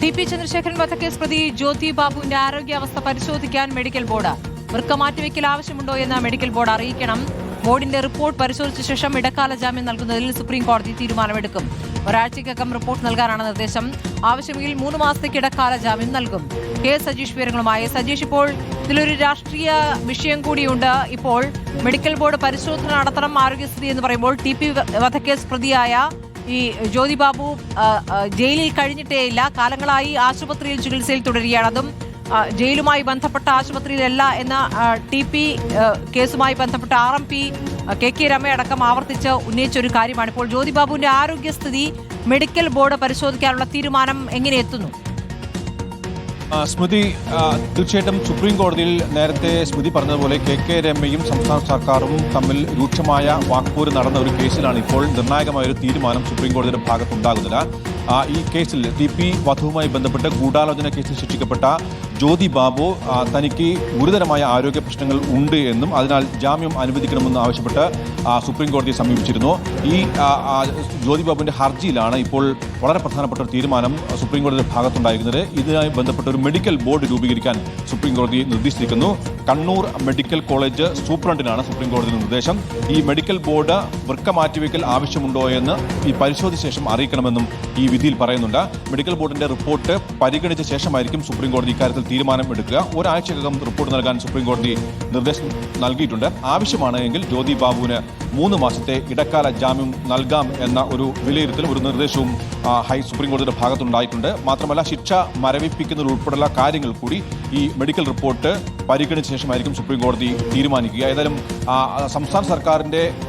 T P Chandrasekharan വധക്കേസ് പ്രതി ജ്യോതി ബാബുവിന്റെ ആരോഗ്യാവസ്ഥ പരിശോധിക്കാൻ മെഡിക്കൽ ബോർഡ്. വൃക്ക മാറ്റിവെക്കൽ ആവശ്യമുണ്ടോ എന്ന് മെഡിക്കൽ ബോർഡ് അറിയിക്കണം. ബോർഡിന്റെ റിപ്പോർട്ട് പരിശോധിച്ച ശേഷം ഇടക്കാല ജാമ്യം നൽകുന്നതിൽ സുപ്രീം കോടതി തീരുമാനമെടുക്കും. ഒരാഴ്ചയ്ക്കകം റിപ്പോർട്ട് നൽകാനാണ് നിർദ്ദേശം. ആവശ്യമെങ്കിൽ മൂന്ന് മാസത്തേക്ക് ഇടക്കാല ജാമ്യം നൽകും. കെ സജീഷ് വിവരങ്ങളുമായി സജീഷ് ഇപ്പോൾ ഇതിലൊരു രാഷ്ട്രീയ വിഷയം കൂടിയുണ്ട്. ഇപ്പോൾ മെഡിക്കൽ ബോർഡ് പരിശോധന നടത്തണം ആരോഗ്യസ്ഥിതി എന്ന് പറയുമ്പോൾ ടി പി വധക്കേസ് പ്രതിയായ ഈ ജ്യോതി ബാബു ജയിലിൽ കഴിഞ്ഞിട്ടേ ജയിലിൽ കഴിഞ്ഞിട്ടേയില്ല കാലങ്ങളായി ആശുപത്രിയിൽ ചികിത്സയിൽ തുടരുകയാണ്. അതും ജയിലുമായി ബന്ധപ്പെട്ട ആശുപത്രിയിലല്ല എന്ന ടി പി കേസുമായി ബന്ധപ്പെട്ട R M P K K രമയടക്കം ആവർത്തിച്ച് ഉന്നയിച്ച ഒരു കാര്യമാണ്. ഇപ്പോൾ ജ്യോതി ബാബുവിന്റെ ആരോഗ്യസ്ഥിതി മെഡിക്കൽ ബോർഡ് പരിശോധിക്കാനുള്ള തീരുമാനം എങ്ങനെ എത്തുന്നു? സ്മൃതി തീർച്ചയായിട്ടും സുപ്രീം കോടതിയിൽ നേരത്തെ സ്മൃതി പറഞ്ഞതുപോലെ കെ കെ രമയും സംസ്ഥാന സർക്കാരും തമ്മിൽ രൂക്ഷമായ വാക്പോര് നടന്ന ഒരു കേസിലാണ് ഇപ്പോൾ നിർണായകമായ ഒരു തീരുമാനം സുപ്രീം കോടതിയുടെ ഭാഗത്തുണ്ടാകുന്നത്. ഈ കേസിൽ ടി പി വധവുമായി ബന്ധപ്പെട്ട് ഗൂഢാലോചന കേസിൽ ശിക്ഷിക്കപ്പെട്ട ജ്യോതി ബാബു തനിക്ക് ഗുരുതരമായ ആരോഗ്യ പ്രശ്നങ്ങൾ ഉണ്ട് എന്നും അതിനാൽ ജാമ്യം അനുവദിക്കണമെന്ന് ആവശ്യപ്പെട്ട് സുപ്രീം കോടതിയെ സമീപിച്ചിരുന്നു. ഈ ജ്യോതി ബാബുവിന്റെ ഹർജിയിലാണ് ഇപ്പോൾ വളരെ പ്രധാനപ്പെട്ട ഒരു തീരുമാനം സുപ്രീം കോടതിയുടെ ഭാഗത്തുണ്ടായിരുന്നത്. ഇതുമായി ബന്ധപ്പെട്ട ഒരു മെഡിക്കൽ ബോർഡ് രൂപീകരിക്കാൻ സുപ്രീം കോടതി നിർദ്ദേശിച്ചിരിക്കുന്നു. കണ്ണൂർ മെഡിക്കൽ കോളേജ് സൂപ്രണ്ടിനാണ് സുപ്രീം കോടതി നിർദ്ദേശം. ഈ മെഡിക്കൽ ബോർഡ് വൃക്ക മാറ്റിവെക്കൽ ആവശ്യമുണ്ടോ എന്ന് ഈ പരിശോധിച്ച ശേഷം അറിയിക്കണമെന്നും ഈ വിധിയിൽ പറയുന്നുണ്ട്. മെഡിക്കൽ ബോർഡിന്റെ റിപ്പോർട്ട് പരിഗണിച്ച ശേഷമായിരിക്കും സുപ്രീം കോടതി ഇക്കാര്യത്തിൽ തീരുമാനം എടുക്കുക. ഒരാഴ്ചക്കകം റിപ്പോർട്ട് നൽകാൻ സുപ്രീം കോടതി നിർദ്ദേശം നൽകിയിട്ടുണ്ട്. ആവശ്യമാണ് എങ്കിൽ ജ്യോതി ബാബുവിന് മൂന്ന് മാസത്തെ ഇടക്കാല ജാമ്യം നൽകാം എന്ന ഒരു വിലയിരുത്തൽ ഒരു നിർദ്ദേശവും ഹൈ സുപ്രീം കോടതിയുടെ ഭാഗത്തുണ്ടായിട്ടുണ്ട്. മാത്രമല്ല ശിക്ഷ മരവിപ്പിക്കുന്നതിൽ ഉൾപ്പെടെയുള്ള കാര്യങ്ങൾ കൂടി ഈ മെഡിക്കൽ റിപ്പോർട്ട് പരിഗണിച്ച ശേഷമായിരിക്കും സുപ്രീം കോടതി തീരുമാനിക്കുക. ഏതായാലും സംസ്ഥാന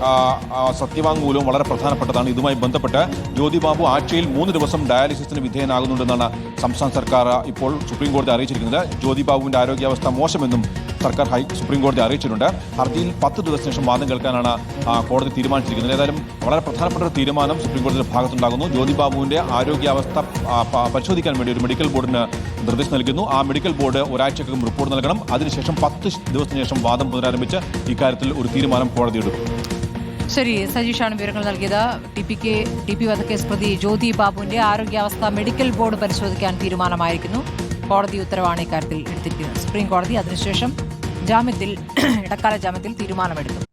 ആ, സത്യവാങ്മൂലവും വളരെ പ്രധാനപ്പെട്ടതാണ്. ഇതുമായി ബന്ധപ്പെട്ട് ജ്യോതി ബാബു ആഴ്ചയിൽ മൂന്ന് ദിവസം ഡയാലിസിസിന് വിധേയനാകുന്നുണ്ടെന്നാണ് സംസ്ഥാന സർക്കാർ ഇപ്പോൾ സുപ്രീം കോടതി അറിയിച്ചിരിക്കുന്നത്. ജ്യോതി ബാബുവിന്റെ ആരോഗ്യാവസ്ഥ മോശമെന്നും സർക്കാർ ഹൈ സുപ്രീം കോടതി അറിയിച്ചിട്ടുണ്ട്. ഹർജിയിൽ പത്ത് ദിവസത്തിന് വാദം കേൾക്കാനാണ് കോടതി തീരുമാനിച്ചിരിക്കുന്നത്. ഏതായാലും വളരെ പ്രധാനപ്പെട്ട ഒരു തീരുമാനം സുപ്രീം കോടതിയുടെ ഭാഗത്തുണ്ടാകുന്നു ജ്യോതി ബാബുവിന്റെ ആരോഗ്യാവസ്ഥ പരിശോധിക്കാൻ വേണ്ടി ഒരു മെഡിക്കൽ ബോർഡിന് നിർദ്ദേശം നൽകുന്നു ആ മെഡിക്കൽ ബോർഡ് ഒരാഴ്ചക്കകം റിപ്പോർട്ട് നൽകണം. അതിനുശേഷം പത്ത് ദിവസത്തിന് ശേഷം വാദം പുനരാരംഭിച്ച് ഇക്കാര്യത്തിൽ ഒരു തീരുമാനം കോടതി എടുക്കും. ശരി സജീഷാണ് വിവരങ്ങൾ നൽകിയത്. T P K T P വധക്കേസ് പ്രതി ജ്യോതി ബാബുവിന്റെ ആരോഗ്യാവസ്ഥ മെഡിക്കൽ ബോർഡ് പരിശോധിക്കാൻ തീരുമാനമായിരിക്കുന്നു. കോടതി ഉത്തരവാണ് ഇക്കാര്യത്തിൽ എടുത്തിരിക്കുന്നത്. സുപ്രീം കോടതി അതിനുശേഷം ജാമ്യത്തിൽ ഇടക്കാല ജാമ്യത്തിൽ തീരുമാനമെടുക്കും